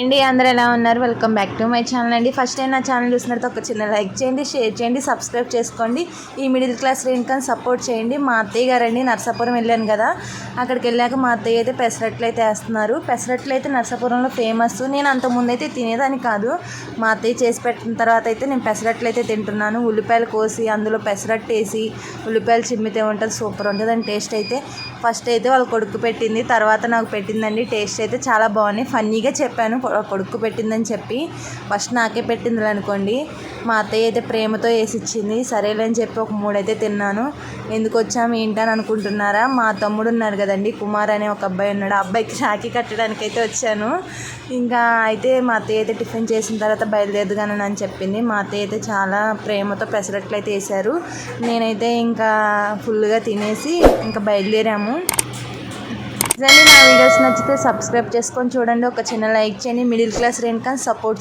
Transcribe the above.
అండి అందరూ ఎలా ఉన్నారు? Welcome back to my channel అండి. ఫస్ట్ టైం నా ఛానల్ చూసినట్టు ఒక చిన్న లైక్ చేయండి షేర్ చేయండి సబ్స్క్రైబ్ చేసుకోండి. ఈ మిడిల్ క్లాస్ రేణుకని సపోర్ట్ చేయండి. మా అత్తయ్య గారండి నర్సాపురం వెళ్ళాను కదా. అక్కడికి వెళ్ళాక మా అత్తయ్య అయితే పెసరట్లు అయితే వేస్తున్నారు. పెసరట్లు అయితే నర్సాపురంలో ఫేమస్ నేను అంత ముందైతే తినేదాన్ని కాదు. మా అత్తయ్య చేసి పెట్టిన తర్వాత అయితే నేను పెసరట్లు అయితే తింటున్నాను. ఉల్లిపాయలు కోసి అందులో పెసరట్టు వేసి ఉల్లిపాయలు చిమ్మితే ఉంటుంది సూపర్ ఉంటుంది అని టేస్ట్ అయితే. ఫస్ట్ అయితే వాళ్ళ కొడుకు పెట్టింది తర్వాత నాకు పెట్టిందండి. టేస్ట్ అయితే చాలా బాగున్నాయి. ఫన్నీగా చెప్పాను. పొడుక్కు కొడుకు పెట్టిందని చెప్పి ఫస్ట్ నాకే పెట్టింది అనుకోండి. మా అత్తయ్య అయితే ప్రేమతో వేసి ఇచ్చింది సరేలే అని చెప్పి ఒక మూడైతే తిన్నాను. ఎందుకు వచ్చాము ఏంటని అనుకుంటున్నారా? మా తమ్ముడు ఉన్నారు కదండి కుమార్ అనే ఒక అబ్బాయి ఉన్నాడు. ఆ అబ్బాయికి షాకీ కట్టడానికి అయితే వచ్చాను. ఇంకా అయితే మా అత్తయ్య అయితే టిఫిన్ చేసిన తర్వాత బయలుదేరదుగాను అని చెప్పింది. మా అత్తయ్య అయితే చాలా ప్రేమతో పెసరట్లు అయితే వేశారు. నేనైతే ఇంకా ఫుల్గా తినేసి ఇంకా బయలుదేరాము. నా వీడియోస్ నచ్చితే సబ్స్క్రైబ్ చేసుకొని చూడండి. ఒక చిన్న లైక్ చేయండి. Middle class రేణుకని support